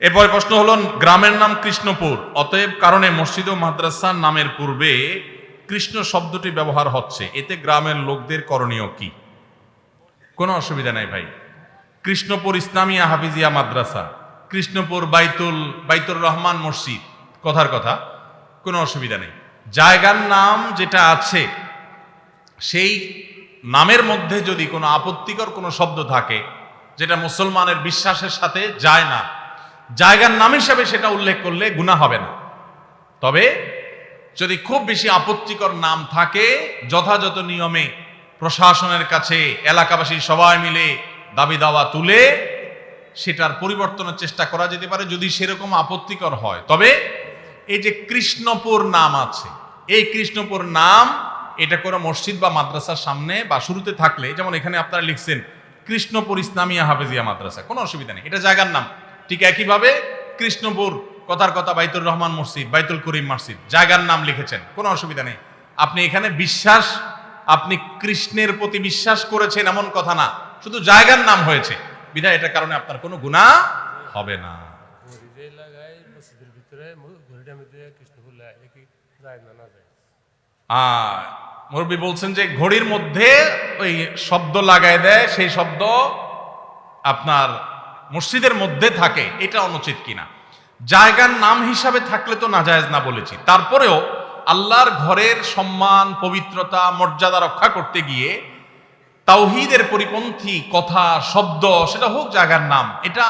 এরপরে প্রশ্ন হলো, গ্রামের নাম কৃষ্ণপুর। অতএব কারণে মসজিদ ও মাদ্রাসার নামের পূর্বে কৃষ্ণ শব্দটি ব্যবহার হচ্ছে। এতে গ্রামের লোকদের করণীয় কি? কোনো অসুবিধা নাই ভাই। কৃষ্ণপুর ইসলামিয়া হাফিজিয়া মাদ্রাসা, কৃষ্ণপুর বাইতুল, বাইতুর রহমান মসজিদ, কথার কথা, কোনো অসুবিধা নেই। জায়গার নাম যেটা আছে, সেই নামের মধ্যে যদি কোনো আপত্তিকর কোনো শব্দ থাকে, যেটা মুসলমানের বিশ্বাসের সাথে যায় না জায়গার নাম হিসাবে সেটা উল্লেখ করলে গুণা হবে না। তবে যদি খুব বেশি আপত্তিকর নাম থাকে, যথাযথ নিয়মে প্রশাসনের কাছে এলাকাবাসী সবাই মিলে দাবি দাওয়া তুলে সেটার পরিবর্তনের চেষ্টা করা যেতে পারে যদি সেরকম আপত্তিকর হয়। তবে এই যে কৃষ্ণপুর নাম আছে, এই কৃষ্ণপুর নাম এটা কোনো মসজিদ বা মাদ্রাসার সামনে বা শুরুতে থাকলে, যেমন এখানে আপনারা লিখছেন, কৃষ্ণপুর ইসলামিয়া হাফেজিয়া মাদ্রাসা কোনো অসুবিধা নেই। এটা জায়গার নাম। ঠিক একইভাবে কৃষ্ণপুর, কথার কথা বাইতুর রহমান মসজিদ, বাইতুল করিম মসজিদ, জায়গার নাম লিখেছেন, কোনো অসুবিধা নেই। আপনি এখানে বিশ্বাস, আপনি কৃষ্ণের প্রতি বিশ্বাস করেছেন এমন কথা না, শুধু জায়গার নাম হয়েছে। বিধায় এটার কারণে আপনার কোনো গুণা হবে না। মুরব্বী বলছেন যে ঘড়ির মধ্যে ওই শব্দ লাগায় দেয়, সেই শব্দ আপনার মসজিদের মধ্যে থাকে, এটা অনুচিত কিনা? জায়গার নাম হিসাবে থাকলে তো নাজায়েজ না বলেছি। তারপরেও আল্লাহর ঘরের সম্মান, পবিত্রতা, মর্যাদা রক্ষা করতে গিয়ে তাওহিদের পরিপন্থী কথা, শব্দ, সেটা হোক জায়গার নাম, এটা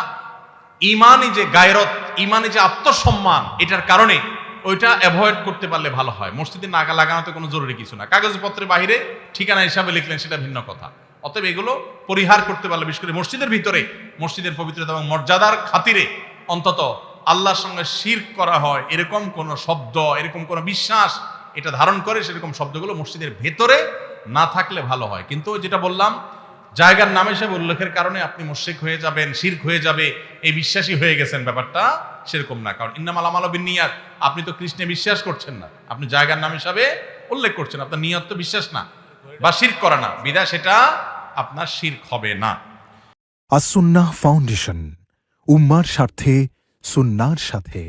ইমানই যে গায়রত, ইমানই যে আত্মসম্মান, এটার কারণে ওইটা অ্যাভয়েড করতে পারলে ভালো হয়। মসজিদে নাগা লাগানোতে কোনো জরুরি কিছু না। কাগজপত্রের বাইরে ঠিকানা হিসাবে লিখলেন, সেটা ভিন্ন কথা। অতএব এগুলো পরিহার করতে পারলে, বিশেষ করে মসজিদের ভিতরে, মসজিদের পবিত্রতা এবং মর্যাদার খাতিরে অন্তত আল্লাহর সঙ্গে শির করা হয়, এরকম কোনো শব্দ, এরকম কোনো বিশ্বাস এটা ধারণ করে সেরকম শব্দগুলো মসজিদের ভেতরে না থাকলে ভালো হয়। কিন্তু যেটা বললাম, জায়গার নাম হিসেবে উল্লেখের কারণে আপনি মুশরিক হয়ে যাবেন, শির্ক হয়ে যাবে, এই বিশ্বাসী হয়ে গেছেন ব্যাপারটা সেরকম না। কারণ ইন্নামাল আমাল বিনিয়াত আপনি তো কৃষ্ণে বিশ্বাস করছেন না। আপনি জায়গার নাম হিসাবে উল্লেখ করছেন, আপনার নিয়ত তো বিশ্বাস না বা শির্ক করা না। বিদায় সেটা আপনার শির্ক হবে না। আসুন্না ফাউন্ডেশন উম্মার স্বার্থে সুন্নার সাথে।